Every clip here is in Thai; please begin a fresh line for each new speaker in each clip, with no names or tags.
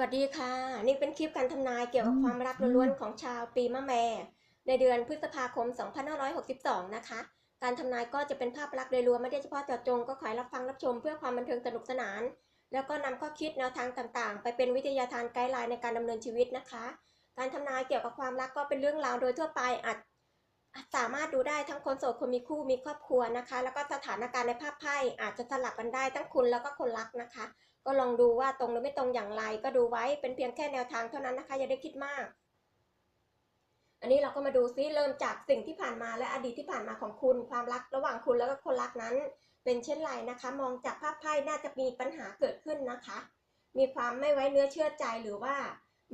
วัสดีค่ะ นี่เป็นคลิปการทำนายเกี่ยวกับความรักล้วนๆของชาวปีมะแม่ ในเดือนพฤษภาคม 2562 นะคะ การทำนายก็จะเป็นภาพลักษณ์โดยรวมไม่ได้เฉพาะเจาะจงก็ขอให้รับฟังรับชมเพื่อความบันเทิงสนุกสนาน แล้วก็นำข้อคิดแนวทางต่างๆ ไปเป็นวิทยาทานไกด์ไลน์ในการดำเนินชีวิตนะคะ การทำนายเกี่ยวกับความรักก็เป็นเรื่องราวโดยทั่วไปอาจอาจสามารถดูได้ทั้งคนโสดคนมีคู่มีครอบครัวนะคะ แล้วก็สถานการณ์ในภาพไพ่อาจจะสลับกันได้ทั้งคุณแล้วก็คนรักนะคะ ก็ลองดูว่าตรงหรือไม่ตรงอย่างไร ก็ดูไว้เป็นเพียงแค่แนวทางเท่านั้นนะคะ อย่าได้คิดมาก อันนี้เราก็มาดูซิเริ่มจากสิ่งที่ผ่านมาและอดีตที่ผ่านมาของคุณ ความรักระหว่างคุณแล้วก็คนรักนั้น เป็นเช่นไรนะคะ มองจากภาพไพ่น่าจะมีปัญหาเกิดขึ้นนะคะ มีความไม่ไว้เนื้อเชื่อใจหรือว่า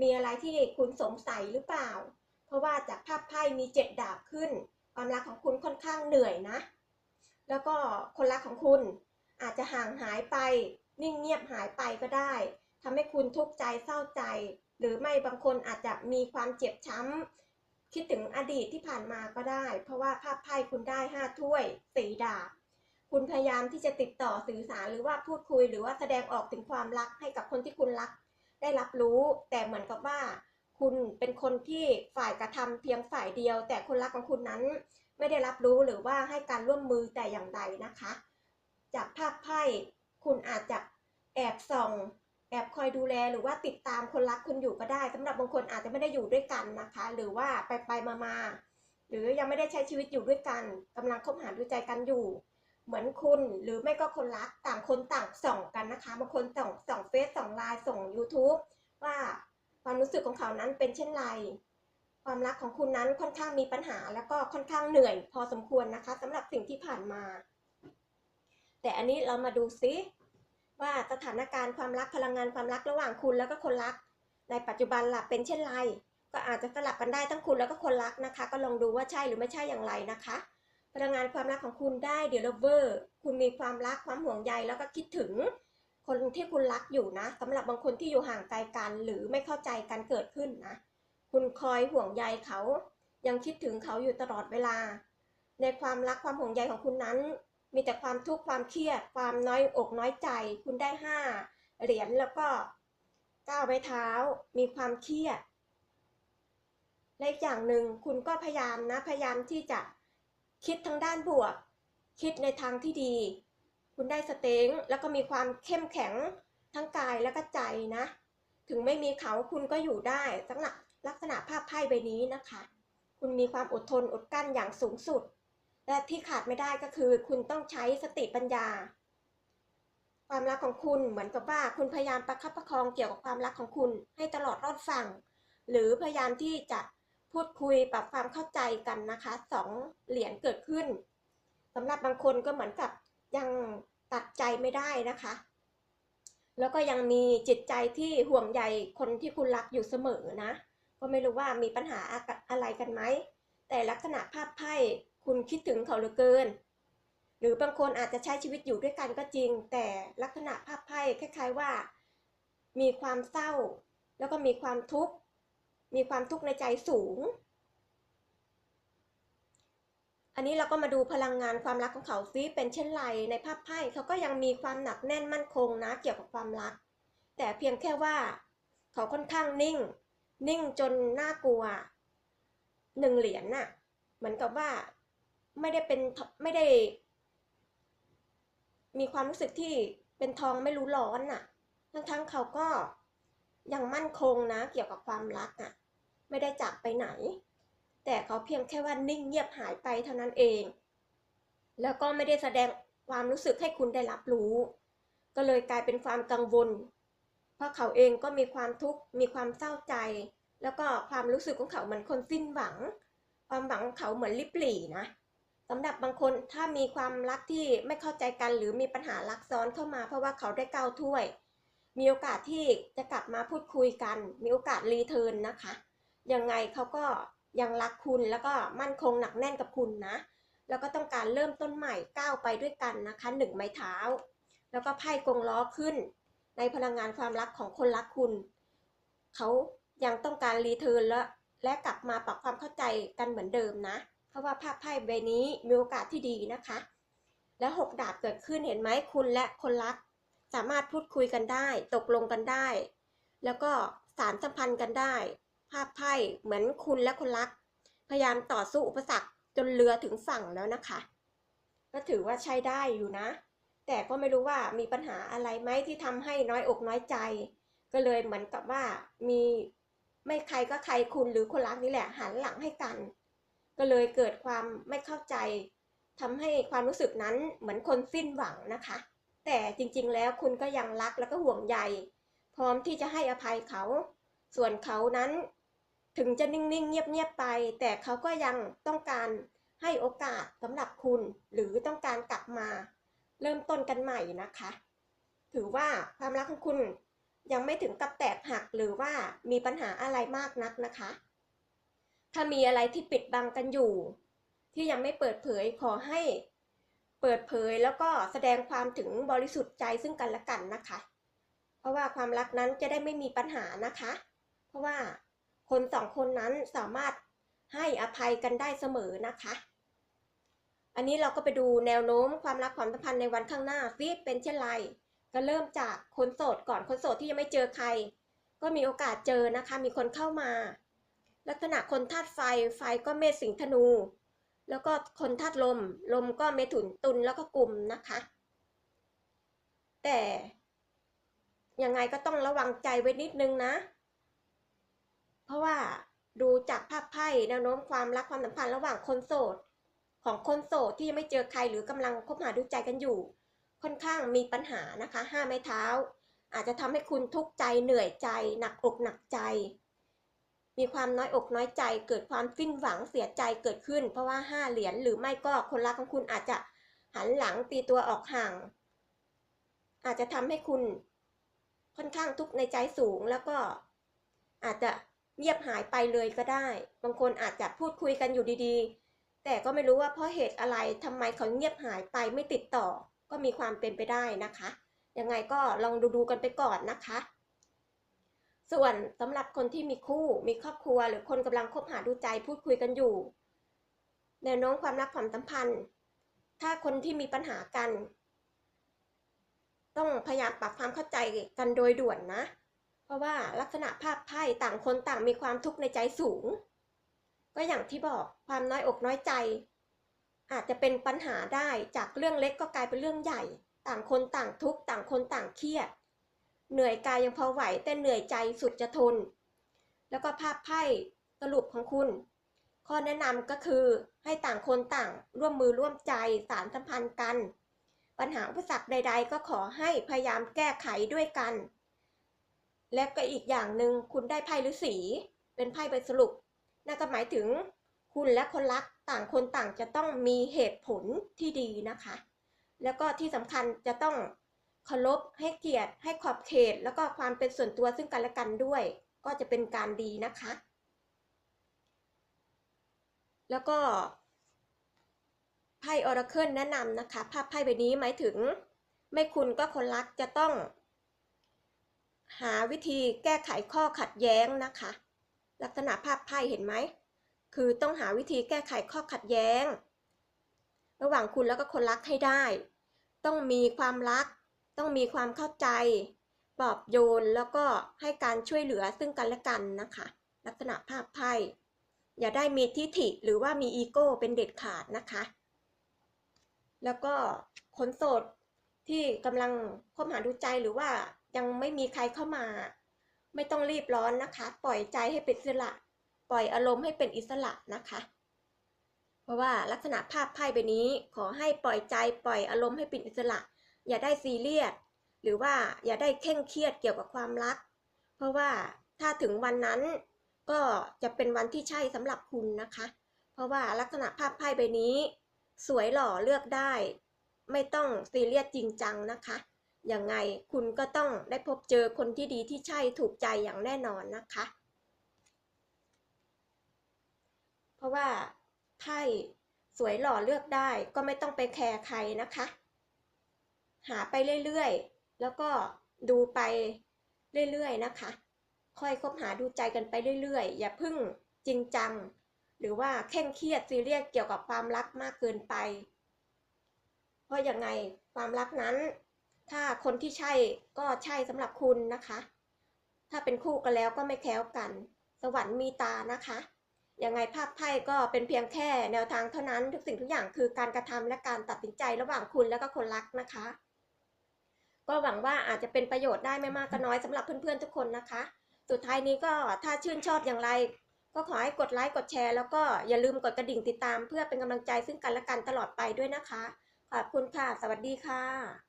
มีอะไรที่คุณสงสัยหรือเปล่า เพราะว่าจากภาพไพ่มีเจ็ดดาบขึ้น ความรักของคุณค่อนข้างเหนื่อยนะ แล้วก็คนรักของคุณอาจจะห่างหายไป นิ่งเงียบหายไปก็ได้ทำให้คุณทุกข์ใจเศร้าใจ หรือไม่บางคนอาจจะมีความเจ็บช้ำ คิดถึงอดีตที่ผ่านมาก็ได้ เพราะว่าภาพไพ่คุณได้ห้าถ้วยสีดาบคุณพยายามที่จะติดต่อสื่อสารหรือว่าพูดคุย หรือว่าแสดงออกถึงความรักให้กับคนที่คุณรัก ได้รับรู้ แต่เหมือนกับว่า คุณเป็นคนที่ฝ่ายกระทำเพียงฝ่ายเดียว แต่คนรักของคุณนั้น ไม่ได้รับรู้หรือว่าให้การร่วมมือแต่อย่างใดนะคะ จากภาพไพ่คุณอาจจะ แอบส่อง แอบคอยดูแลหรือว่าติดตามคนรักคุณอยู่ก็ได้สำหรับบางคนอาจจะไม่ได้อยู่ด้วยกันนะคะ หรือว่าไปไปมามาหรือยังไม่ได้ใช้ชีวิตอยู่ด้วยกันกำลังคบหาดูใจกันอยู่ เหมือนคุณหรือไม่ก็คนรักต่างคนต่างส่องกันนะคะบางคนส่องส่องเฟซส่องไลน์ส่ง YouTube ว่าความรู้สึกของเขานั้นเป็นเช่นไรความรักของคุณนั้นค่อนข้างมีปัญหาแล้วก็ค่อนข้างเหนื่อยพอสมควรนะคะสำหรับสิ่งที่ผ่านมา แต่อันนี้เรามาดูซิ ว่าสถานการณ์ความรักพลังงานความรักระหว่างคุณแล้วก็คนรัก ในปัจจุบันหล่ะเป็นเช่นไร ก็อาจจะสลับกันได้ทั้งคุณแล้วก็คนรักนะคะ ก็ลองดูว่าใช่หรือไม่ใช่อย่างไรนะคะ พลังงานความรักของคุณได้เดลเวอร์คุณมีความรักความห่วงใยแล้วก็คิดถึง คนที่คุณรักอยู่นะสำหรับบางคนที่อยู่ห่างไกลกัน หรือไม่เข้าใจกันเกิดขึ้นนะ คุณคอยห่วงใยเขา ยังคิดถึงเขาอยู่ตลอดเวลา ในความรักความห่วงใยของคุณนั้น มีแต่ความทุกข์ความเครียด ความน้อยอกน้อยใจ คุณได้ห้าเหรียญแล้วก็ก้าวไม้เท้า มีความเครียดและอีกอย่างหนึ่งคุณก็พยายามนะ พยายามที่จะคิดทางด้านบวก คิดในทางที่ดี คุณได้สเต็งแล้วก็มีความเข้มแข็งทั้งกายและก็ใจนะ ถึงไม่มีเขาคุณก็อยู่ได้สำหรับลักษณะภาพไพ่ใบนี้นะคะ คุณมีความอดทนอดกลั้นอย่างสูงสุด และที่ขาดไม่ได้ก็คือ คุณต้องใช้สติปัญญา ความรักของคุณเหมือนกับว่าคุณพยายามประคับประคองเกี่ยวกับความรักของคุณให้ตลอดรอดฝั่ง หรือพยายามที่จะพูดคุยปรับความเข้าใจกันนะคะสองเหรียญเกิดขึ้นสำหรับบางคนก็เหมือนกับยังตัดใจไม่ได้นะคะ แล้วก็ยังมีจิตใจที่ห่วงใยคนที่คุณรักอยู่เสมอนะ ก็ไม่รู้ว่ามีปัญหาอะไรกันไหม แต่ลักษณะภาพไพ่ คุณคิดถึงเขาเหลือเกิน หรือบางคนอาจจะใช้ชีวิตอยู่ด้วยกันก็จริง แต่ลักษณะภาพไพ่คล้าย ๆว่า มีความเศร้า แล้วก็มีความทุกข์ มีความทุกข์ในใจสูง อันนี้เราก็มาดูพลังงานความรักของเขาซิเป็นเช่นไรในภาพไพ่เขาก็ยังมีความหนักแน่นมั่นคงนะเกี่ยวกับความรัก แต่เพียงแค่ว่าเขาค่อนข้างนิ่ง นิ่งจนน่ากลัวหนึ่งเหรียญน่ะ เหมือนกับว่า ไม่ได้เป็นไม่ได้ มีความรู้สึกที่เป็นทองไม่รู้ร้อนน่ะ ทั้งๆเขาก็ยังมั่นคงนะ เกี่ยวกับความรักอะ ไม่ได้จากไปไหน แต่เขาเพียงแค่ว่านิ่งเงียบหายไปเท่านั้นเอง แล้วก็ไม่ได้แสดงความรู้สึกให้คุณได้รับรู้ ก็เลยกลายเป็นความกังวล เพราะเขาเองก็มีความทุกข์มีความเศร้าใจ แล้วก็ความรู้สึกของเขาเหมือนคนสิ้นหวัง ความหวังของเขาเหมือนลิบหลี่นะ สำหรับบางคนถ้ามีความรักที่ไม่เข้าใจกันหรือมีปัญหารักซ้อนเข้ามาเพราะว่าเขาได้เก้าถ้วย มีโอกาสที่จะกลับมาพูดคุยกัน มีโอกาสรีเทิร์นนะคะ ยังไงเขาก็ยังรักคุณแล้วก็มั่นคงหนักแน่นกับคุณนะ แล้วก็ต้องการเริ่มต้นใหม่ก้าวไปด้วยกันนะคะหนึ่งไม้เท้า แล้วก็ไพ่กงล้อขึ้น ในพลังงานความรักของคนรักคุณ เขายังต้องการรีเทิร์นและและกลับมาปรับความเข้าใจกันเหมือนเดิมนะ เพราะว่าภาพไพ่ใบนี้มีโอกาสที่ดีนะคะ และหกดาบเกิดขึ้นเห็นไหมคุณและคนรัก สามารถพูดคุยกันได้ ตกลงกันได้ แล้วก็สารสัมพันธ์กันได้ ภาพไพ่เหมือนคุณและคนรัก พยายามต่อสู้อุปสรรคจนเรือถึงฝั่งแล้วนะคะ ก็ถือว่าใช้ได้อยู่นะ แต่ก็ไม่รู้ว่ามีปัญหาอะไรไหมที่ทำให้น้อยอกน้อยใจ ก็เลยเหมือนกับว่ามีไม่ใครก็ใครคุณหรือคนรักนี่แหละหันหลังให้กัน ก็เลยเกิดความไม่เข้าใจทำให้ความรู้สึกนั้นเหมือนคนสิ้นหวังนะคะ แต่จริงๆแล้วคุณก็ยังรักแล้วก็ห่วงใยพร้อมที่จะให้อภัยเขา ส่วนเขานั้น ถึงจะนิ่งๆ เงียบๆไป แต่เขาก็ยังต้องการให้โอกาสสำหรับคุณ หรือต้องการกลับมา เริ่มต้นกันใหม่นะคะ ถือว่าความรักของคุณยังไม่ถึงกับแตกหักหรือว่ามีปัญหาอะไรมากนักนะคะ ถ้ามีอะไรที่ปิดบังกันอยู่ ที่ยังไม่เปิดเผยขอให้เปิดเผยแล้วก็แสดงความถึงบริสุทธิ์ใจซึ่งกันและกันนะคะ เพราะว่าความรักนั้นจะได้ไม่มีปัญหานะคะ เพราะว่าคนสองคนนั้นสามารถให้อภัยกันได้เสมอนะคะ อันนี้เราก็ไปดูแนวโน้มความรักความสัมพันธ์ในวันข้างหน้าซิเป็นเช่นไร ก็เริ่มจากคนโสดก่อนคนโสดที่ยังไม่เจอใคร ก็มีโอกาสเจอนะคะ มีคนเข้ามา ลักษณะคนธาตุไฟ ไฟก็เมษสิงธนู แล้วก็คนธาตุลม ลมก็เมถุนตุลแล้วก็กลุ่มนะคะ แต่ยังไงก็ต้องระวังใจไว้นิดนึงนะ เพราะว่าดูจากภาพไพ่แนวโน้มความรักความสัมพันธ์ระหว่างคนโสด ของคนโสดที่ยังไม่เจอใครหรือกำลังคบหาดูใจกันอยู่ ค่อนข้างมีปัญหานะคะห้าไม้เท้า อาจจะทำให้คุณทุกข์ใจเหนื่อยใจ หนักอกหนักใจ มีความน้อยอกน้อยใจ เกิดความสิ้นหวังเสียใจเกิดขึ้น เพราะว่าห้าเหรียญหรือไม่ก็คนรักของคุณอาจจะหันหลังตีตัวออกห่าง อาจจะทำให้คุณค่อนข้างทุกข์ในใจสูงแล้วก็อาจจะเงียบหายไปเลยก็ได้ บางคนอาจจะพูดคุยกันอยู่ดีๆ แต่ก็ไม่รู้ว่าเพราะเหตุอะไรทำไมเขาเงียบหายไปไม่ติดต่อ ก็มีความเป็นไปได้นะคะ ยังไงก็ลองดูดูๆกันไปก่อนนะคะ ส่วนสำหรับคนที่มีคู่มีครอบครัว หรือคนกำลังคบหาดูใจพูดคุยกันอยู่ แนวโน้มความรักความสัมพันธ์ ถ้าคนที่มีปัญหากัน ต้องพยายามปรับความเข้าใจกันโดยด่วนนะ เพราะว่าลักษณะภาพไพ่ต่างคนต่างมีความทุกข์ในใจสูง ก็อย่างที่บอกความน้อยอกน้อยใจ อาจจะเป็นปัญหาได้จากเรื่องเล็กก็กลายเป็นเรื่องใหญ่ ต่างคนต่างทุกข์ต่างคนต่างเครียด เหนื่อยกายยังพอไหว แต่เหนื่อยใจสุดจะทน แล้วก็ภาพไพ่สรุปของคุณ ข้อแนะนำก็คือให้ต่างคนต่างร่วมมือร่วมใจสารสัมพันธ์กัน ปัญหาอุปสรรคใด ๆ ก็ขอให้พยายามแก้ไขด้วยกัน และก็อีกอย่างหนึ่งคุณได้ไพ่ฤาษีเป็นไพ่ใบสรุปนั่นก็หมายถึงคุณและคนรักต่างคนต่างจะต้องมีเหตุผลที่ดีนะคะ แล้วก็ที่สำคัญจะต้อง เคารพให้เกียรติ ให้ขอบเขต แล้วก็ความเป็นส่วนตัวซึ่งกันและกันด้วย ก็จะเป็นการดีนะคะ แล้วก็ไพ่ออราเคิลแนะนำนะคะ ภาพไพ่ใบนี้หมายถึง ไม่คุณก็คนรักจะต้อง หาวิธีแก้ไขข้อขัดแย้งนะคะ ลักษณะภาพไพ่เห็นไหม คือต้องหาวิธีแก้ไขข้อขัดแย้ง ระหว่างคุณแล้วก็คนรักให้ได้ ต้องมีความรัก ต้องมีความเข้าใจปลอบโยนแล้วก็ให้การช่วยเหลือซึ่งกันและกันนะคะ ลักษณะภาพไพ่อย่าได้มีทิฐิหรือว่ามีอีโก้เป็นเด็ดขาดนะคะ แล้วก็คนโสดที่กำลังคบหาดูใจหรือว่ายังไม่มีใครเข้ามา ไม่ต้องรีบร้อนนะคะ ปล่อยใจให้เป็นอิสระ ปล่อยอารมณ์ให้เป็นอิสระนะคะ เพราะว่าลักษณะภาพไพ่ใบนี้ขอให้ปล่อยใจปล่อยอารมณ์ให้เป็นอิสระ อย่าได้ซีเรียสหรือว่าอย่าได้เคร่งเครียดเกี่ยวกับความรัก เพราะว่าถ้าถึงวันนั้นก็จะเป็นวันที่ใช่สำหรับคุณนะคะ เพราะว่าลักษณะภาพไพ่ใบนี้ สวยหล่อเลือกได้ ไม่ต้องซีเรียสจริงจังนะคะยังไงคุณก็ต้องได้พบเจอคนที่ดีที่ใช่ถูกใจอย่างแน่นอนนะคะ เพราะว่าไพ่สวยหล่อเลือกได้ก็ไม่ต้องไปแคร์ใครนะคะ หาไปเรื่อยๆ แล้วก็ดูไปเรื่อยๆนะคะ ค่อยคบหาดูใจกันไปเรื่อยๆ อย่าพึ่งจริงจัง หรือว่าเคร่งเครียดซีเรียสเกี่ยวกับความรักมากเกินไป เพราะยังไงความรักนั้น ถ้าคนที่ใช่ก็ใช่สำหรับคุณนะคะ ถ้าเป็นคู่กันแล้วก็ไม่แคล้วกัน สวรรค์มีตานะคะยังไงภาพไพ่ก็เป็นเพียงแค่แนวทางเท่านั้นทุกสิ่งทุกอย่างคือการกระทำและการตัดสินใจระหว่างคุณและก็คนรักนะคะ ก็หวังว่าอาจจะเป็นประโยชน์ได้ไม่มากก็น้อยสำหรับเพื่อนๆทุกคนนะคะ สุดท้ายนี้ก็ถ้าชื่นชอบอย่างไร ก็ขอให้กดไลค์กดแชร์แล้วก็อย่าลืมกดกระดิ่งติดตาม เพื่อเป็นกำลังใจซึ่งกันและกันตลอดไปด้วยนะคะ ขอบคุณค่ะ สวัสดีค่ะ